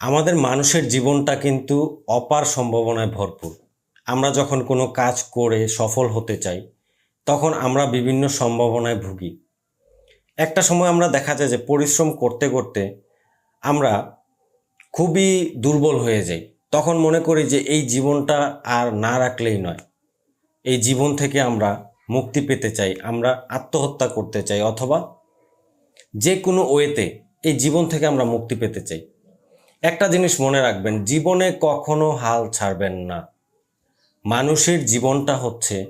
আমাদের মানুষের জীবনটা কিন্তু অপার সম্ভাবনায় ভরপুর। আমরা যখন কোনো কাজ করে সফল হতে চাই, তখন আমরা বিভিন্ন সম্ভাবনায় ভুগি। একটা সময় আমরা দেখা যায় যে পরিশ্রম করতে করতে আমরা খুবই দুর্বল হয়ে যাই। তখন মনে করি যে এই জীবনটা আর না রাখলেই নয়। এই জীবন থেকে আমরা মুক্তি পেতে চাই, আমরা আত্মহত্যা করতে চাই অথবা যে কোনো ওয়েতে এই জীবন থেকে আমরা মুক্তি পেতে চাই। একটা জিনিস মনে রাখবেন, জীবনে কখনো হাল ছাড়বেন না। মানুষের জীবনটা হচ্ছে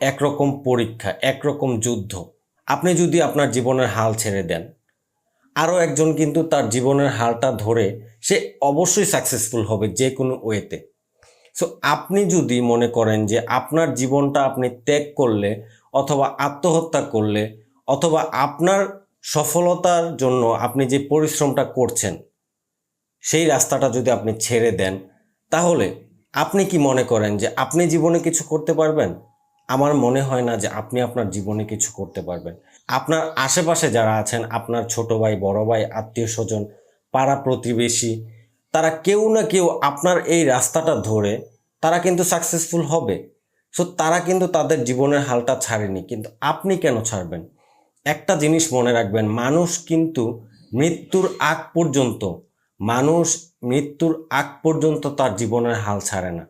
একরকম পরীক্ষা, একরকম যুদ্ধ। আপনি যদি আপনার জীবনের হাল ছেড়ে দেন, আরও একজন কিন্তু তার জীবনের হালটা ধরে সে অবশ্যই সাকসেসফুল হবে যে কোনো ওয়েতে। সো আপনি যদি মনে করেন যে আপনার জীবনটা আপনি ত্যাগ করলে অথবা আত্মহত্যা করলে অথবা আপনার সফলতার জন্য আপনি যে পরিশ্রমটা করছেন সেই রাস্তাটা যদি আপনি ছেড়ে দেন, তাহলে আপনি কি মনে করেন যে আপনি জীবনে কিছু করতে পারবেন? আমার মনে হয় না যে আপনি আপনার জীবনে কিছু করতে পারবেন। আপনার আশেপাশে যারা আছেন, আপনার ছোট ভাই, বড় ভাই, আত্মীয় স্বজন, পাড়া প্রতিবেশী, তারা কেউ না কেউ আপনার এই রাস্তাটা ধরে তারা কিন্তু সাকসেসফুল হবে। সো তারা কিন্তু তাদের জীবনের হালটা ছাড়েনি। কিন্তু আপনি কেন ছাড়বেন? একটা জিনিস মনে রাখবেন, মানুষ কিন্তু মৃত্যুর আগ পর্যন্ত মানুষ মৃত্যুর আগ পর্যন্ত তার জীবনের হাল ছাড়ে না।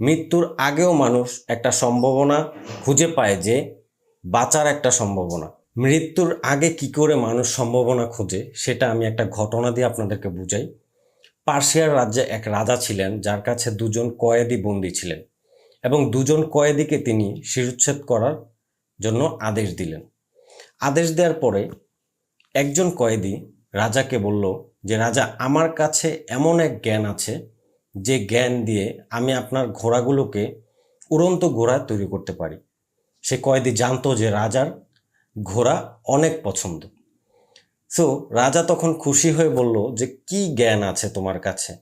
মৃত্যুর আগেও মানুষ একটা সম্ভাবনা খুঁজে পায় যে বাঁচার একটা সম্ভাবনা। মৃত্যুর আগে কি করে মানুষ সম্ভাবনা খুঁজে, সেটা আমি একটা ঘটনা দিয়ে আপনাদেরকে বুঝাই। পার্সিয়ার রাজ্যে এক রাজা ছিলেন, যার কাছে দুজন কয়েদি বন্দী ছিলেন এবং দুজন কয়েদিকে তিনি শিরুচ্ছেদ করার জন্য আদেশ দিলেন। আদেশ দেওয়ার পরে একজন কয়েদি রাজাকে বলল যে, রাজা, আমার কাছে এমন এক জ্ঞান আছে, যে জ্ঞান দিয়ে আমি আপনার ঘোড়াগুলোকে উড়ন্ত ঘোড়া তৈরি করতে পারি। সে কয়েদি জানতো যে, রাজার ঘোড়া অনেক পছন্দ। সো রাজা তখন খুশি হয়ে বলল যে, কি জ্ঞান আছে তোমার কাছে?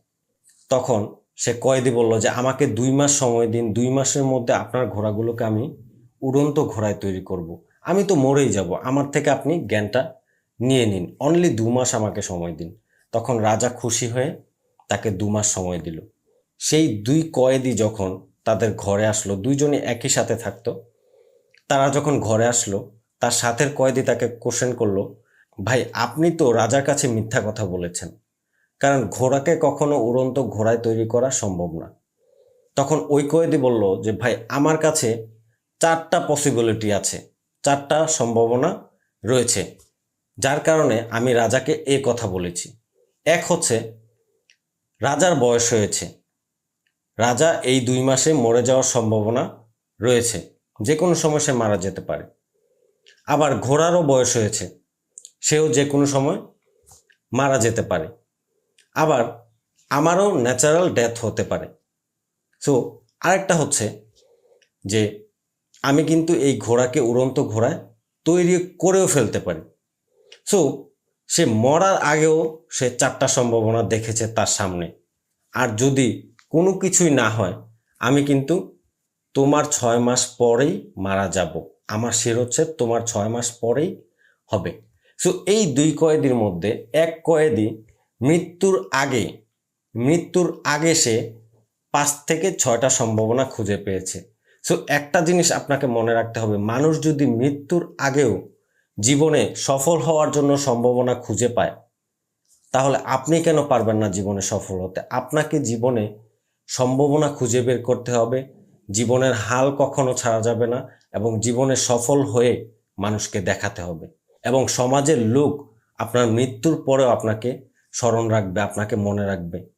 তখন সে কয়েদি বলল যে, আমাকে দুই মাস সময় দিন, দুই মাসের মধ্যে আপনার ঘোড়াগুলোকে আমি উড়ন্ত ঘোড়ায় তৈরি করব। আমি তো মরেই যাব, আমার থেকে আপনি জ্ঞানটা নিয়ে নিন। অনলি দু মাস আমাকে সময় দিন। তখন রাজা খুশি হয়ে তাকে দু মাস সময় দিল। সেই দুই কয়েদি যখন তাদের ঘরে আসলো দুইজনই একই সাথে থাকতো। তারা যখন ঘরে আসলো, তার সাথের কয়েদি তাকে কোশ্চেন করল, ভাই, আপনি তো রাজার কাছে মিথ্যা কথা বলেছেন। কারণ ঘোড়াকে কখনো উড়ন্ত ঘোড়ায় তৈরি করা সম্ভব না। তখন ওই কয়েদি বলল যে, ভাই, আমার কাছে চারটা পসিবিলিটি আছে। চারটা সম্ভাবনা রয়েছে, যার কারণে আমি রাজাকে এ কথা বলেছি। এক হচ্ছে, রাজার বয়স হয়েছে। রাজা এই দুই মাসে মরে যাওয়ার সম্ভাবনা রয়েছে। যে কোনো সময় সে মারা যেতে পারে। আবার ঘোড়ারও বয়স হয়েছে। সেও যে কোনো সময় মারা যেতে পারে। আবার আমারও ন্যাচারাল ডেথ হতে পারে। সো আরেকটা হচ্ছে যে, আমি কিন্তু এই ঘোড়াকে উড়ন্ত ঘোড়ায় তৈরি করেও ফেলতে পারি। সো সে মরার আগেও সে চারটা সম্ভাবনা দেখেছে তার সামনে। আর যদি কোনো কিছুই না হয়, আমি কিন্তু তোমার ছয় মাস পরেই মারা যাব। আমার শির হচ্ছে, তোমার ছয় মাস পরেই হবে। সো এই দুই কয়েদির মধ্যে এক কয়েদি মৃত্যুর আগে মৃত্যুর আগে সে পাঁচ থেকে ছয়টা সম্ভাবনা খুঁজে পেয়েছে। সো একটা জিনিস আপনাকে মনে রাখতে হবে, মানুষ যদি মৃত্যুর আগেও জীবনে সফল হওয়ার জন্য সম্ভাবনা খুঁজে পায়। তাহলে আপনি কেন পারবেন না জীবনে সফল হতে? আপনাকে জীবনে সম্ভাবনা খুঁজে বের করতে হবে। জীবনের হাল কখনো ছাড়া যাবে না এবং জীবনে সফল হয়ে মানুষকে দেখাতে হবে এবং সমাজের লোক আপনার মৃত্যুর পরেও আপনাকে স্মরণ রাখবে, আপনাকে মনে রাখবে।